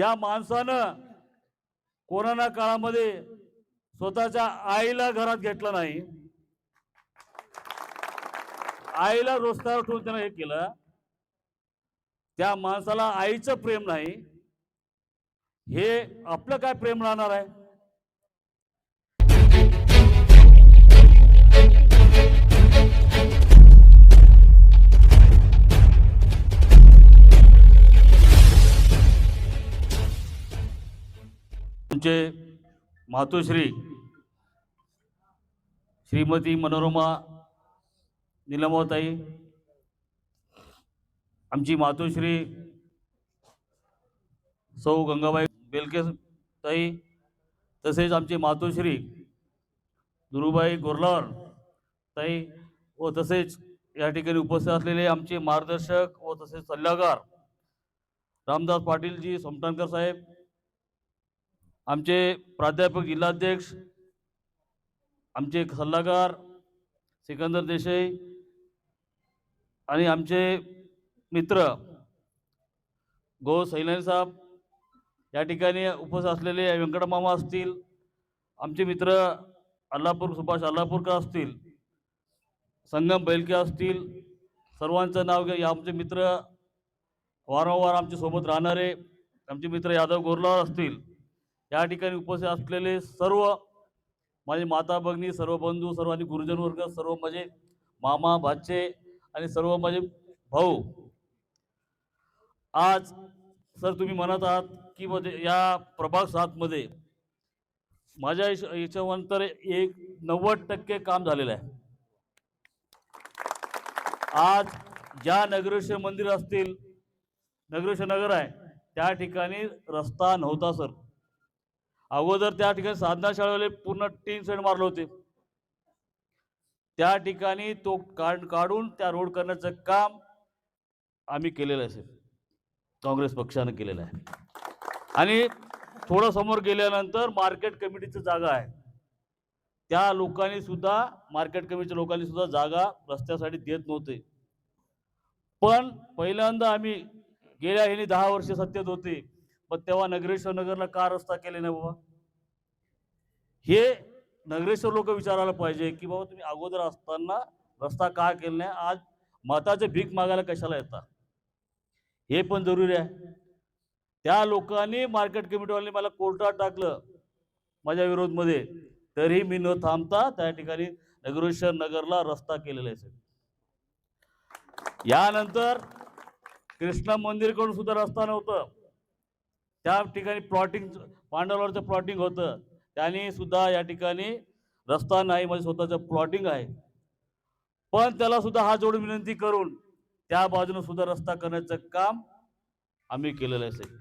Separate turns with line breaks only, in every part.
ज्या माणसानं कोरोना काळामध्ये स्वतःच्या आईला घरात घेतलं नाही आईला रोजगार ठेवून त्यानं हे केलं त्या माणसाला आईचं प्रेम नाही हे आपलं काय प्रेम राहणार आहे? मातोश्री श्रीमती मनोरमा निलमताई आमची मातोश्री सौ गंगाबाई बेलकेताई तसेच आमचे मातोश्री दुरुबाई गोरलार ताई व तसेच या ठिकाणी उपस्थित असलेले आमचे मार्गदर्शक व तसेच सल्लागार रामदास पाटीलजी सोमटाणकर साहेब आमचे प्राध्यापक जिल्हाध्यक्ष आमचे सल्लागार सिकंदर देसाई आणि आमचे मित्र गो सैलानी साहेब या ठिकाणी उपस्थित असलेले व्यंकटमामा असतील आमचे मित्र अल्लापूर सुभाष अल्लापूरकर असतील संगम बैलके असतील सर्वांचं नाव घ्या. आमचे मित्र वारंवार आमच्यासोबत राहणारे आमचे मित्र यादव गोरलावर असतील या ठिकाणी उपस्थित असलेले सर्व माझे माता भगिनी सर्व बंधू सर्व आणि गुरुजन वर्ग सर्व माझे मामा भाचे आणि सर्व माझे भाऊ. आज सर तुम्ही म्हणत आहात की मध्ये या प्रभाग सातमध्ये माझ्या याच्यानंतर एक नव्वद टक्के काम झालेलं आहे. आज ज्या नगरेश्वर मंदिर असतील नगरेश्वर नगर आहे त्या ठिकाणी रस्ता नव्हता सर. अगोदर त्या ठिकाणी साधना शाळेवाले पूर्ण टीन सेट मारले होते. त्या ठिकाणी तो काढ काढून त्या रोड करण्याचं काम आम्ही केलेलं आहे सर काँग्रेस पक्षानं केलेलं आहे. आणि थोडं समोर गेल्यानंतर मार्केट कमिटीचं जागा आहे. त्या लोकांनी सुद्धा मार्केट कमिटीच्या लोकांनी सुद्धा जागा रस्त्यासाठी देत नव्हते. पण पहिल्यांदा आम्ही गेल्या ह्यानी दहा वर्ष सत्तेत होते. पण तेव्हा नगरेश्वर नगरला का रस्ता केले नाही बाबा? हे नगरेश्वर लोक विचारायला पाहिजे की बाबा तुम्ही अगोदर असताना रस्ता का केला नाही? आज मताचे भीक मागायला कशाला येता हे पण जरुरी आहे. त्या लोकांनी मार्केट कमिटीवाल्यांनी मला कोर्टात टाकलं माझ्या विरोधमध्ये. तरी मी न थांबता त्या ठिकाणी नगरेश्वर नगरला रस्ता केलेला आहे यानंतर कृष्णा मंदिरकडून सुद्धा रस्ता नव्हतं. त्या ठिकाणी प्लॉटिंग पांडवलावरचं प्लॉटिंग होतं. त्याने सुद्धा या ठिकाणी रस्ता नाही म्हणजे स्वतःचं प्लॉटिंग आहे. पण त्याला सुद्धा हा जोडून विनंती करून त्या बाजूने सुद्धा रस्ता करण्याचं काम आम्ही केलेलं आहे साहेब.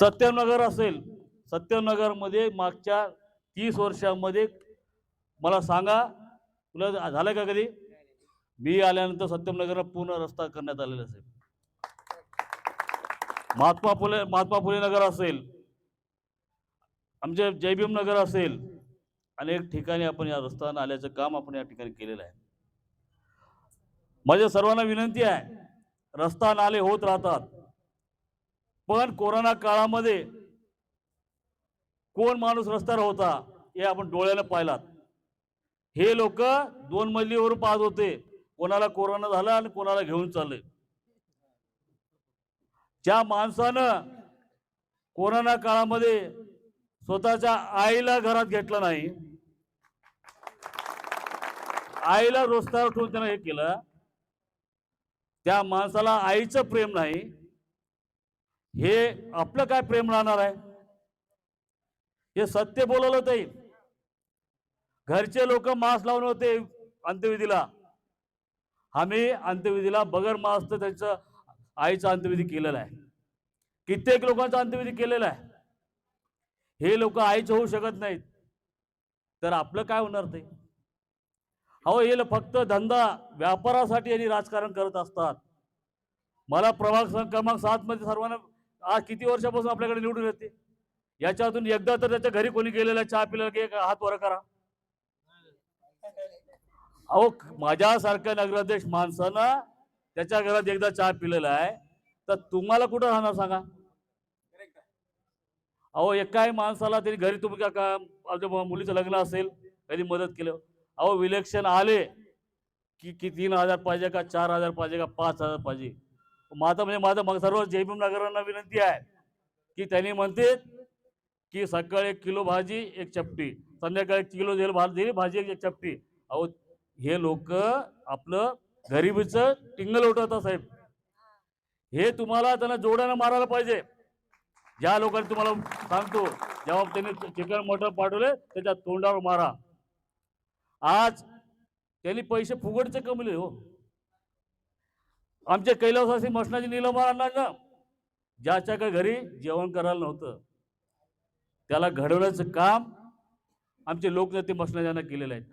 सत्यमनगर असेल सत्यमनगरमध्ये मागच्या तीस वर्षामध्ये मला सांगा तुला झालं का कधी? मी आल्यानंतर सत्यमनगरला पूर्ण रस्ता करण्यात आलेला असेल महात्मा फुले महात्मा फुले नगर असेल आमचे जयभीम नगर असेल अनेक ठिकाणी आपण या रस्ता नाल्याचं काम आपण या ठिकाणी केलेलं आहे. माझ्या सर्वांना विनंती आहे रस्ता नाले होत राहतात पण कोरोना काळामध्ये कोण माणूस रस्त्यावर होता हे आपण डोळ्यानं पाहिलात. हे लोक दोन मजलीवर पाहत होते कोणाला कोरोना झाला आणि कोणाला घेऊन चालले. ज्या माणसानं कोरोना काळामध्ये स्वतःच्या आईला घरात घेतलं नाही आईला रोजगार ठेवून त्यानं हे केलं त्या माणसाला आईचं प्रेम नाही हे आपलं काय प्रेम राहणार आहे? हे सत्य बोलवलं ते घरचे लोक मास्क लावून होते अंत्यविधीला. आम्ही अंत्यविधीला बगर मास्क त्यांचं आईचा अंत्यविधी केलेला आहे. कित्येक लोकांचा अंत्यविधी केलेला आहे. हे लोक आईचे होऊ शकत नाहीत. तर आपलं काय होणार ते? अहो हे ल- फक्त धंदा व्यापारासाठी यांनी राजकारण करत असतात. मला प्रभाग क्रमांक सात मध्ये सर्वांना आज किती वर्षापासून आपल्याकडे निवडून येते? याच्यातून एकदा तर त्याच्या घरी कोणी गेलेला चहा पिला की हात वर करा. अहो माझ्यासारख्या नगराध्यक्ष माणसानं त्याच्या घरात एकदा चहा पिलेला आहे. तर तुम्हाला कुठं राहणार सांगा? अहो एकाही माणसाला तरी घरी तुम्ही का आपल्या मुलीचं लग्न असेल कधी मदत केलं. अहो विलेक्शन आले की की तीन हजार पाहिजे का चार हजार पाहिजे का पाच हजार पाहिजे? माझं म्हणजे माझं मग सर्व जयभीम नगरांना विनंती आहे की त्यांनी म्हणते की सकाळी एक किलो भाजी एक चपटी. संध्याकाळी एक किलो दिली भाजी दिली भाजी एक चपटी. अहो हे लोक आपलं गरिबीचं टिंगल उठवता साहेब. हे तुम्हाला त्यांना जोड्यानं मारायला पाहिजे. ज्या लोकांनी तुम्हाला सांगतो जेव्हा त्यांनी चिकन मटण पाठवले त्याच्या तोंडावर मारा. आज त्यांनी पैसे फुगडचे कमले हो. आमच्या कैलासवासी मसणाची निलंबन ना? ज्याच्या घरी जेवण करायला नव्हतं. त्याला घडवण्याचं काम आमचे लोकनेते मसणाजांना केलेले आहेत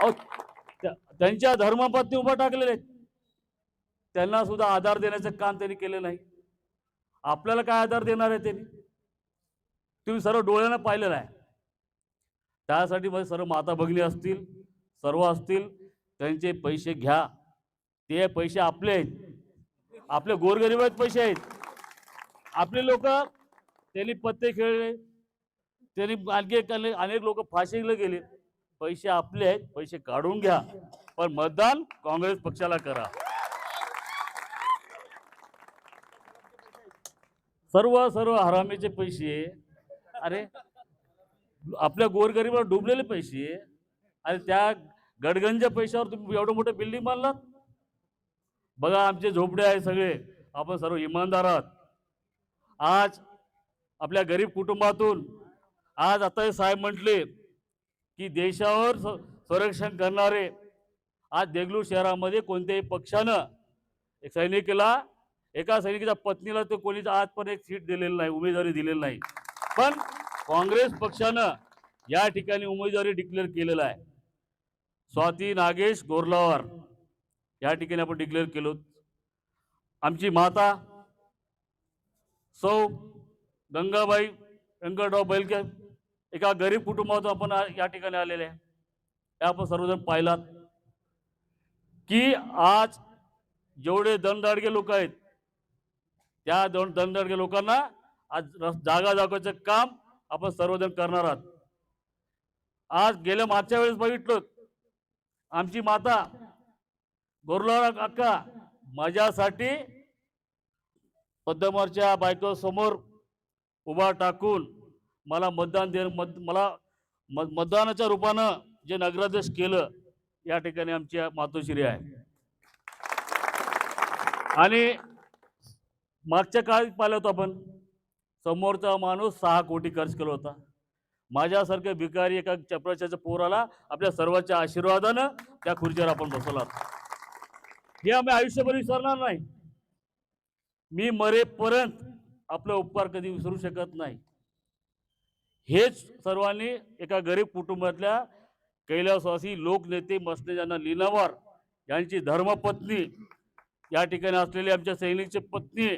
अहो, त्या- त्यांच्या धर्मपत्नी उभा टाकलेले आहेत. त्यांना सुद्धा आधार देण्याचं काम त्यांनी केलं नाही आपल्याला काय आधार देणार आहे त्यांनी? तुम्ही सर्व डोळ्यानं पाहिलेलं आहे. त्यासाठी मग सर्व माता भगिनी असतील सर्व असतील त्यांचे पैसे घ्या. ते पैसे आपले आहेत. आपले गोरगरिबात पैसे आहेत. आपले लोक त्यांनी पत्ते खेळले. त्यांनी आणखी अनेक अनेक लोक फाशीला गेले. पैसे आपले आहेत पैसे काढून घ्या. पण मतदान काँग्रेस पक्षाला करा. सर्व सर्व हरामीचे पैसे. अरे आपल्या गोरगरीबावर डुबलेले पैसे. आणि त्या गडगंज पैशावर तुम्ही एवढं मोठं बिल्डिंग बांधलात? बघा आमचे झोपडे आहे सगळे. आपण सर्व इमानदार आहात. आज आपल्या गरीब कुटुंबातून आज आता हे साहेब म्हटले की देशावर स- संरक्षण करणारे आज देगलूर शहरामध्ये कोणत्याही पक्षानं एक सैनिकाला एका सैनिकाच्या पत्नीला तो कोणीच आज पण एक सीट दिलेली नाही उमेदवारी दिलेली नाही. पण काँग्रेस पक्षानं या ठिकाणी उमेदवारी डिक्लेअर केलेला आहे. स्वाती नागेश गोरलावर या ठिकाणी आपण डिक्लेअर केलो आमची माता सौ गंगाबाई व्यंकटराव बैलके एका गरीब कुटुंबातून आपण या ठिकाणी आलेले आहे. हे आपण सर्वजण पाहिलात. की आज जेवढे दणदाडके लोक आहेत त्या दोन दणदाडगे लोकांना आज जागा दाखवायचं काम आपण सर्वजण करणार आहात. आज गेल्या मागच्या वेळेस बघितलं आमची माता गोरला काका माझ्यासाठी पद्मरच्या बायको समोर उभा टाकून मला मतदान दे मत मला मतदानाच्या रूपानं जे नगराध्यक्ष केलं या ठिकाणी आमच्या मातोश्री आहे आणि मागच्या काळात पाहिलं होतं आपण समोरचा माणूस सहा कोटी खर्च केला होता. माझ्यासारखं भिकारी एका चपराशाच्या पोराला आपल्या सर्वांच्या आशीर्वादानं त्या खुर्चीवर आपण बसवला हे आम्ही आयुष्यभर विसरणार नाही. मी मरेपर्यंत आपला उपकार कधी विसरू शकत नाही. हेच सर्वांनी एका गरीब कुटुंबातल्या कैलासवासी लोकनेते मसनेजांना लिनावार यांची धर्मपत्नी या ठिकाणी असलेले आमच्या सैनिकचे पत्नी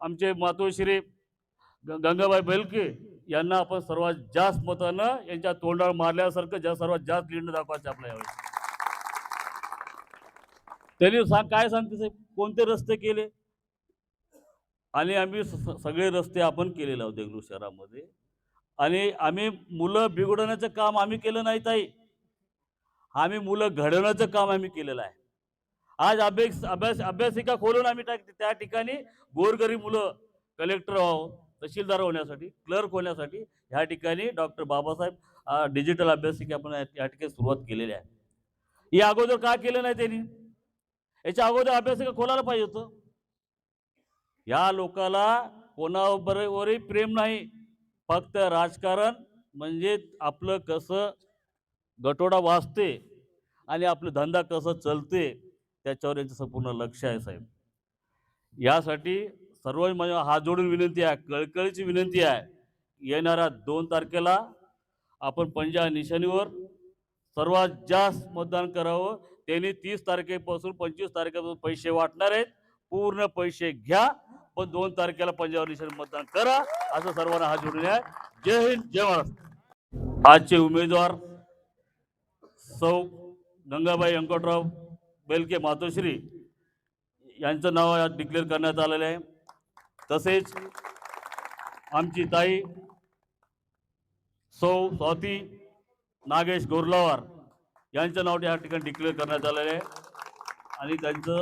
आमचे मातोश्री ग- गंगाबाई बेलके यांना आपण सर्वात जास्त मतानं यांच्या तोंडावर मारल्यासारखं ज्या सर्वात जास्त लीड दाखवायचं आपल्या यावेळी. त्यांनी सांग काय सांगते साहेब? कोणते रस्ते केले? आणि आम्ही सगळे रस्ते आपण केलेले आहोत देगलूर शहरामध्ये. आणि आम्ही मुलं बिघडवण्याचं काम आम्ही केलं नाही ताई. आम्ही मुलं घडवण्याचं काम आम्ही केलेलं आहे. आज अभ्यास अभ्यास अभ्यासिका खोलून आम्ही त्या ठिकाणी गोरगरीब मुलं कलेक्टर व्हावं तहसीलदार होण्यासाठी क्लर्क होण्यासाठी ह्या ठिकाणी डॉक्टर बाबासाहेब डिजिटल अभ्यासिका आपण या या ठिकाणी सुरुवात केलेली आहे. या अगोदर का केलं नाही त्यांनी? याच्या अगोदर अभ्यासिका खोलायला पाहिजे होतं. या लोकाला कोणाबरोबरही प्रेम नाही. फक्त राजकारण म्हणजे आपलं कसं गटोडा वाचते आणि आपलं धंदा कसं चलते त्याच्यावर यांचं संपूर्ण लक्ष आहे साहेब. यासाठी सर्व माझ्या हात जोडून विनंती आहे कळकळीची विनंती आहे येणाऱ्या दोन तारखेला आपण पंजा निशाणीवर सर्वात जास्त मतदान करावं. त्यांनी तीस तारखेपासून पंचवीस तारखेपासून पैसे वाटणार आहेत. पूर्ण पैसे घ्या पण दोन तारखेला पंजाब निशाणी मतदान करा असं सर्वांना हात जोडून आहे. जय हिंद जय महाराष्ट्र. आजचे उमेदवार सौ गंगाबाई व्यंकटराव बेलके मातोश्री यांचं नाव यात डिक्लेअर करण्यात आलेलं आहे. तसेच आमची ताई सौ स्वाती नागेश गोरलावार यांचं नाव या ठिकाणी डिक्लेअर करण्यात आलेलं आहे. आणि त्यांचं